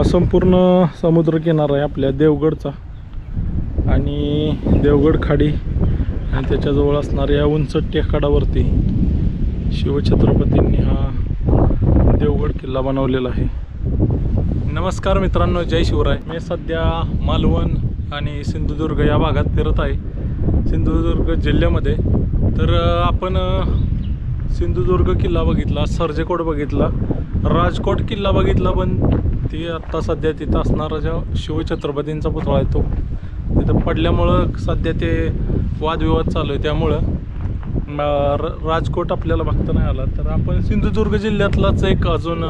हा संपूर्ण समुद्रकिनारा आहे आपल्या देवगडचा. आणि देवगड खाडी आणि त्याच्याजवळ असणाऱ्या उंच टेकाडावरती शिवछत्रपतींनी हा देवगड किल्ला बनवलेला आहे. नमस्कार मित्रांनो जय शिवराय. मी सध्या मालवण आणि सिंधुदुर्ग या भागात फिरत आहे. सिंधुदुर्ग जिल्ह्यामध्ये. तर आपण सिंधुदुर्ग किल्ला बघितला सर्जेकोट बघितला. राजकोट किल्ला बघितला पण ती आत्ता सध्या तिथं असणारा ज्या शिवछत्रपतींचा पुतळा आहे तो तिथं पडल्यामुळं सध्या ते वादविवाद चालू आहे. त्यामुळं र- राजकोट आपल्याला बघता नाही आला. तर आपण सिंधुदुर्ग जिल्ह्यातलाच एक अजून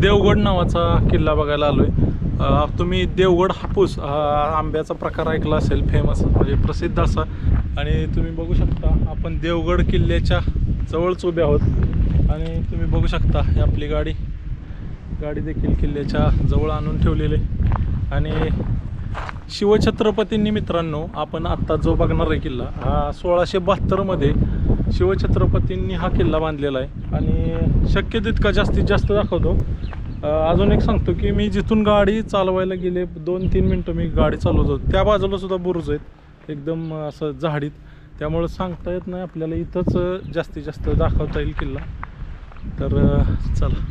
देवगड नावाचा किल्ला बघायला आलो आहे तुम्ही देवगड हापूस हा आंब्याचा प्रकार ऐकला असेल फेमस म्हणजे प्रसिद्ध असा. आणि तुम्ही बघू शकता आपण देवगड किल्ल्याच्या जवळच उभे आहोत. आणि तुम्ही बघू शकता ही आपली गाडी. गाडी देखील किल्ल्याच्या जवळ आणून ठेवलेली आहे. आणि शिवछत्रपतींनी मित्रांनो आपण आत्ता जो बघणार आहे किल्ला हा सोळाशे बहात्तरमध्ये शिवछत्रपतींनी हा किल्ला बांधलेला आहे. आणि शक्य तितका जास्तीत जास्त दाखवतो. अजून एक सांगतो की मी जिथून गाडी चालवायला गेले दोन तीन मिनटं मी गाडी चालवत होतो. त्या बाजूला सुद्धा बुरुज आहेत एकदम असं झाडीत. त्यामुळं सांगता येत नाही आपल्याला इथंच जास्तीत जास्त दाखवता येईल किल्ला. तर चला.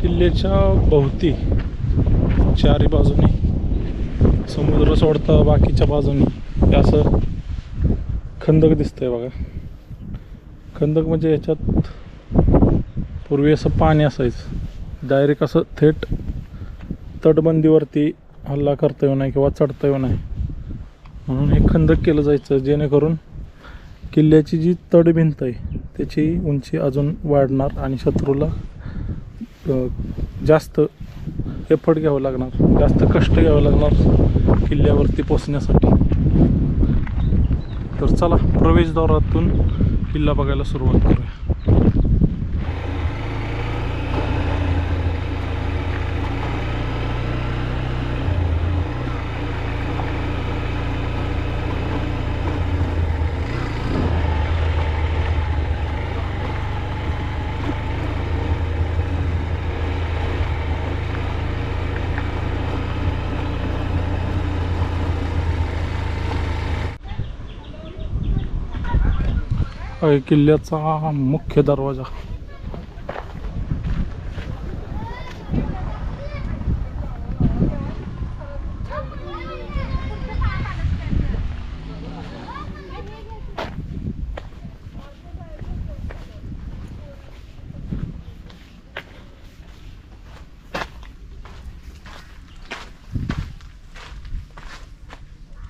किल्ल्याच्या भोवती चारी बाजूनी समुद्र सोडता बाकीच्या बाजूनी. हे असं खंदक दिसतंय बघा. खंदक म्हणजे याच्यात पूर्वी असं पाणी असायचं. डायरेक्ट असं थेट तटबंदीवरती हल्ला करता येऊ नये किंवा चढता येऊ नये. म्हणून हे खंदक केलं जायचं जेणेकरून किल्ल्याची जी तडभिंत आहे त्याची उंची अजून वाढणार आणि शत्रूला जास्त एफर्ट घ्यावं लागणार जास्त कष्ट घ्यावं लागणार किल्ल्यावरती पोचण्यासाठी तर चला प्रवेशद्वारातून किल्ला बघायला सुरुवात करूया. आहे किल्ल्याचा मुख्य दरवाजा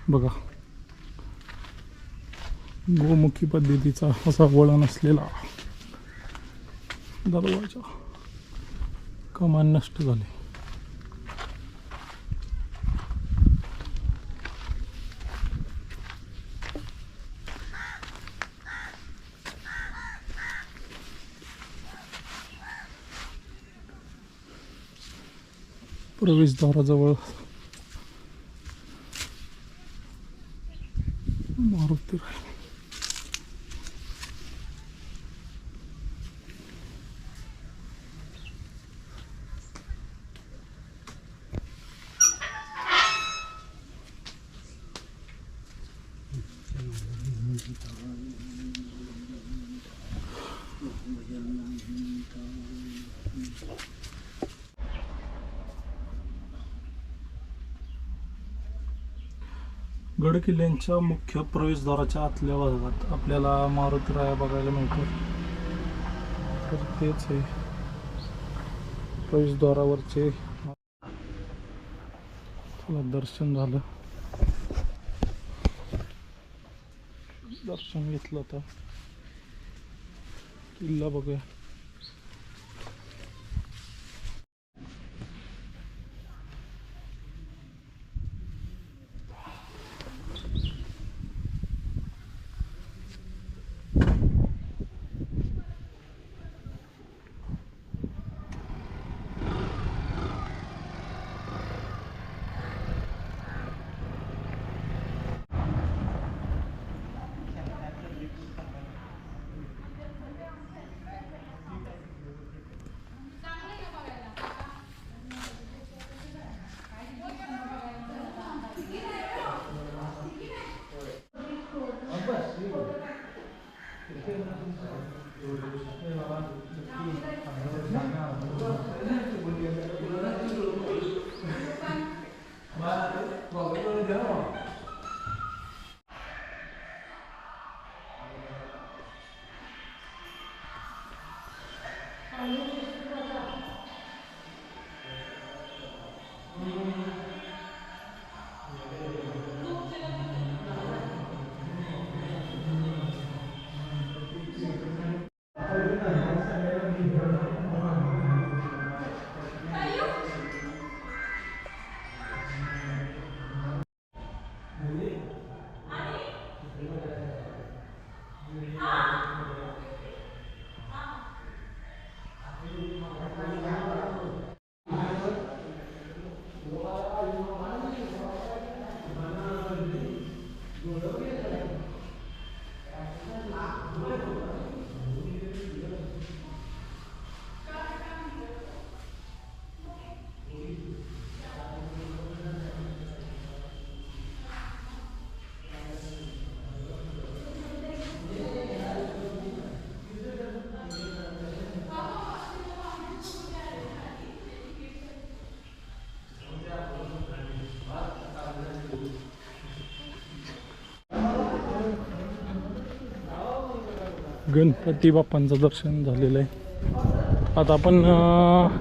बघा गोमुखी पद्धतीचा असा वळण असलेला दरवाजा कमान नष्ट झाले. प्रवेशद्वाराजवळ मारुती गडकिल्ल्यांच्या गड किल्ल्यांच्या मुख्य प्रवेशद्वाराच्या आतल्या भागात आपल्याला मारुती राया बघायला मिळतात तर तेच आहे. प्रवेशद्वारावरचे दर्शन झालं. दर्शन घेतलं तर किल्ला बघूया. गणपती बाप्पांचं दर्शन झालेलं आहे. आता आपण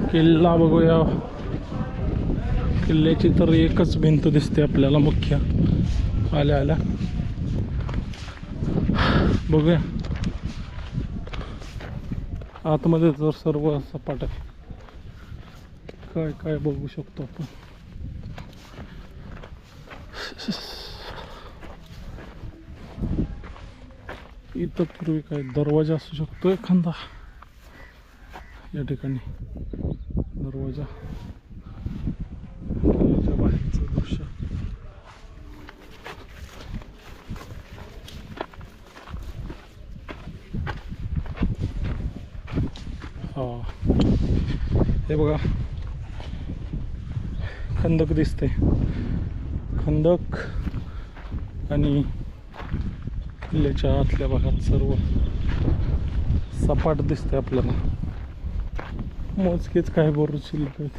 किल्ला बघूया. किल्ल्याची तर एकच भिंत दिसते आपल्याला मुख्य. आल्या आल्या. बघूया. आतमध्ये तर सर्व सपाट आहे. काय काय बघू शकतो आपण? इथं पूर्वी काय दरवाजा असू शकतो एखादा. या ठिकाणी दरवाजा. किल्ल्याच्या बाहेरचं दृश्य. हा. हे बघा. खंदक दिसते खंदक आणि किल्ल्याच्या आतल्या भागात सर्व सपाट दिसते आपल्याला. मोजकेच काय बरोबर शिल्लक आहेत.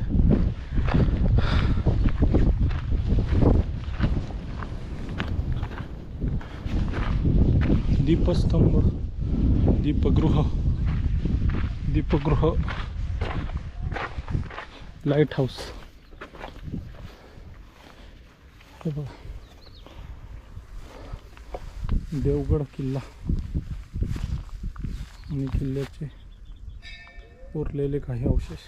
दीपस्तंभ दीपगृह दीपगृह लाइट हाऊस हे बघा. देवगड किल्ला आणि किल्ल्याचे उरलेले काही अवशेष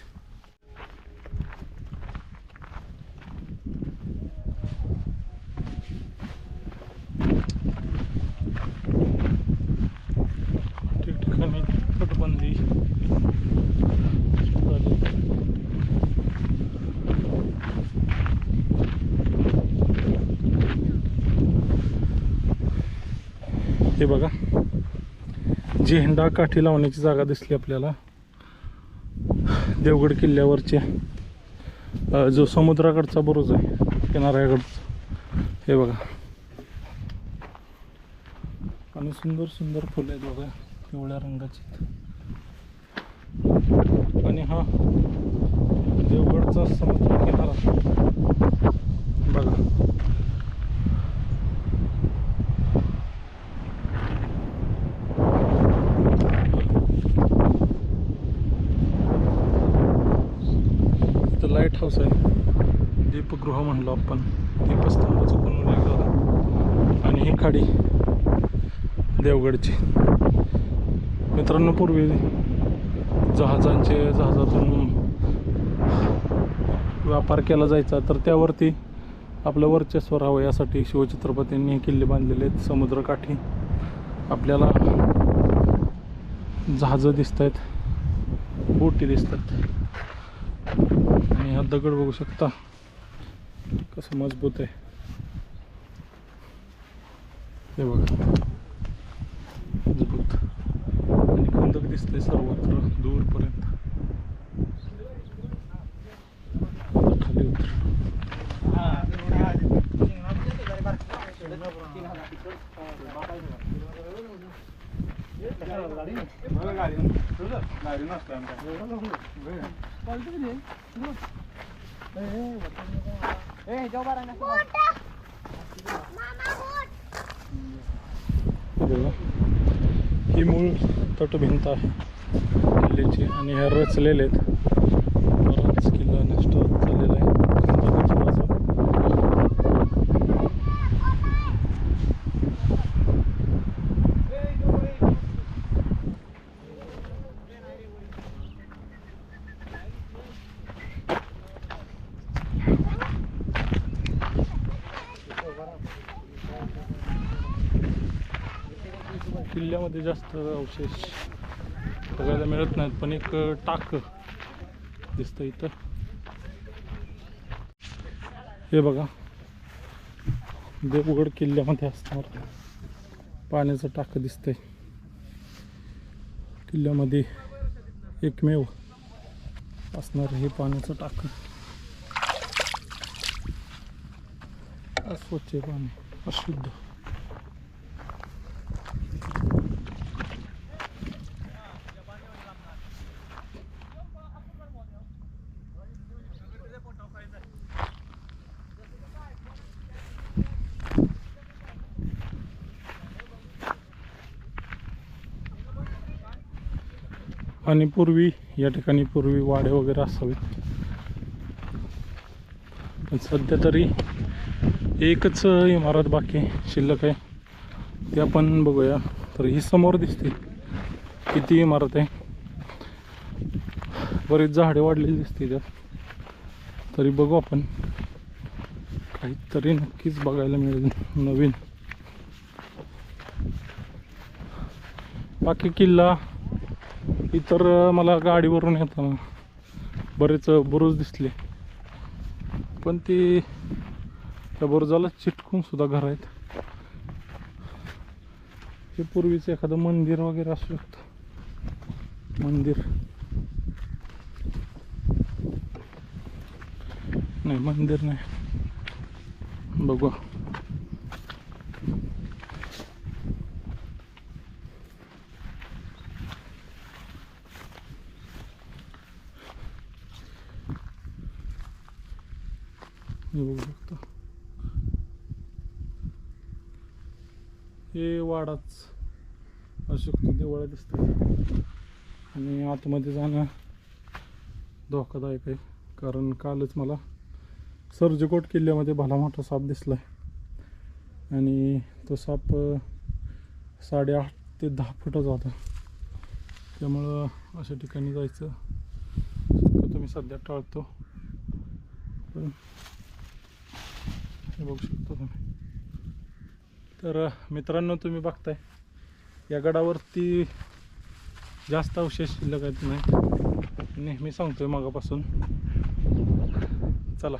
ठिकठिकाणी तटबंदी झाली. हे बघा झेंडा काठी लावण्याची जागा दिसली आपल्याला. देवगड किल्ल्यावरचे जो समुद्राकडचा बुरुज आहे किनाऱ्याकडचा. हे बघा. आणि सुंदर सुंदर फुलं आहेत बघा पिवळ्या रंगाची. आणि हा देवगडचा समुद्र किनारा. बघा इथं लाइट हाऊस आहे. दीपगृह म्हणलो आपण दीपस्तंभाचं पण आणि ही खाडी देवगडची. मित्रांनो पूर्वी जहाजांचे जहाजातून व्यापार केला जायचा तर त्यावरती आपलं वर्चस्व राहावं यासाठी शिवछत्रपतींनी हे किल्ले बांधलेले आहेत. समुद्रकाठी आपल्याला जहाजं दिसत आहेत बोटी दिसतात. हा दगड बघू शकता. कसं मजबूत आहे. हे बघा. मजबूत. आणि खंदक दिसते सर्वत्र दूरपर्यंत. खाली उतर. गाडी हे बघा ही मूळ तटभिंत आहे. किल्ल्याची आणि ह्या रचलेले आहेत. बराच किल्ला नष्ट झालेला आहे. किल्ल्यामध्ये जास्त अवशेष बघायला मिळत नाहीत पण एक टाक दिसतं इथं. हे बघा. देवगड किल्ल्यामध्ये असणार पाण्याचं टाक दिसतंय. किल्ल्यामध्ये एकमेव असणार हे पाण्याचं टाक. अस्वच्छ पाणी अशुद्ध. आणि पूर्वी या ठिकाणी पूर्वी वाडे वगैरे असावेत. पण सध्या तरी एकच इमारत बाकी शिल्लक आहे. ते आपण बघूया. तर ही समोर दिसते किती इमारत आहे. बरीच झाडे वाढलेली दिसते त्यात. तरी बघू आपण. काहीतरी नक्कीच बघायला मिळेल नवीन. बाकी किल्ला इतर मला गाडीवरून येताना बरेच बुरुज दिसले. पण ती त्या बुरुजाला चिटकून सुद्धा घर आहेत. हे पूर्वीचं एखादं मंदिर वगैरे असू शकतं. मंदिर. नाही मंदिर नाही. बघू. हे बघू शकतो. हे वाडाच अशोक शकतो दिवाळा दिसतंय. आणि आतमध्ये जाणं धोकादायक आहे कारण कालच मला सर्जकोट किल्ल्यामध्ये भला मोठा साप दिसलाय. आणि तो साप साडेआठ ते दहा फुटाचा होता. त्यामुळं अशा ठिकाणी जायचं तुम्ही मी सध्या टाळतो. पण हे बघू शकतो तुम्ही. तर मित्रांनो तुम्ही बघताय या गडावरती जास्त अवशेष शिल्लक आहेत नाही? नेहमी सांगतोय मागापासून चला.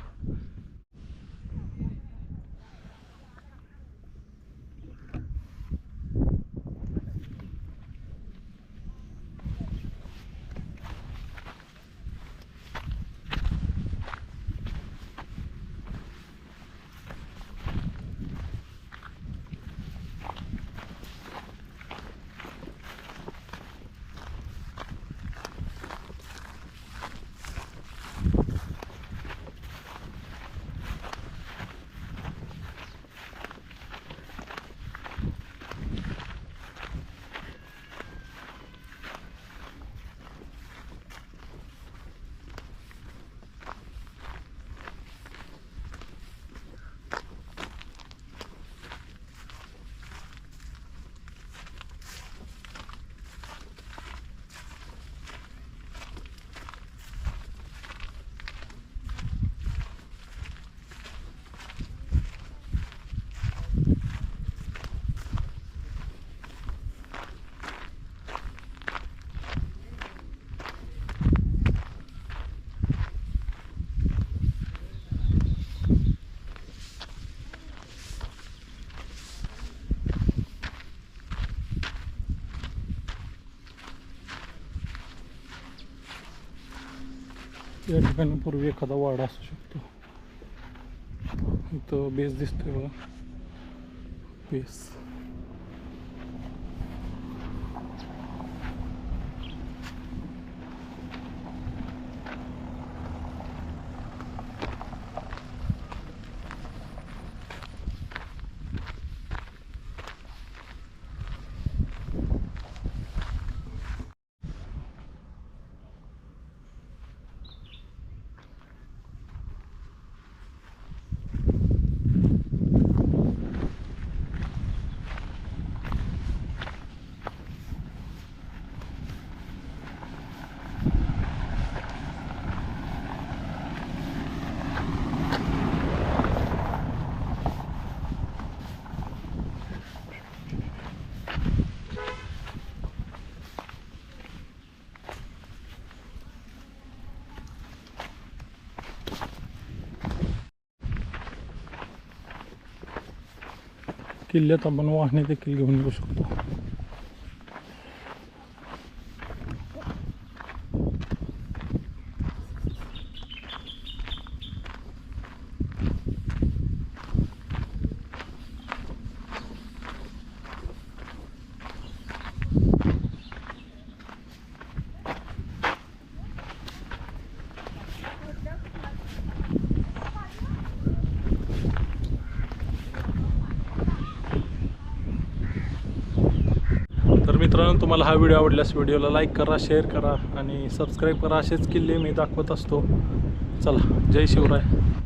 या ठिकाणी पूर्वी एखादा वाडा असू शकतो. इथं बेस दिसतोय बघा. बेस. किल्ल्यात आपण वाहने देखील घेऊन येऊ शकतो. मित्रांनो तुम्हाला हा व्हिडिओ आवडल्यास व्हिडिओला लाईक करा शेअर करा आणि सबस्क्राईब करा. असेच किल्ले मी दाखवत असतो. चला जय शिवराय.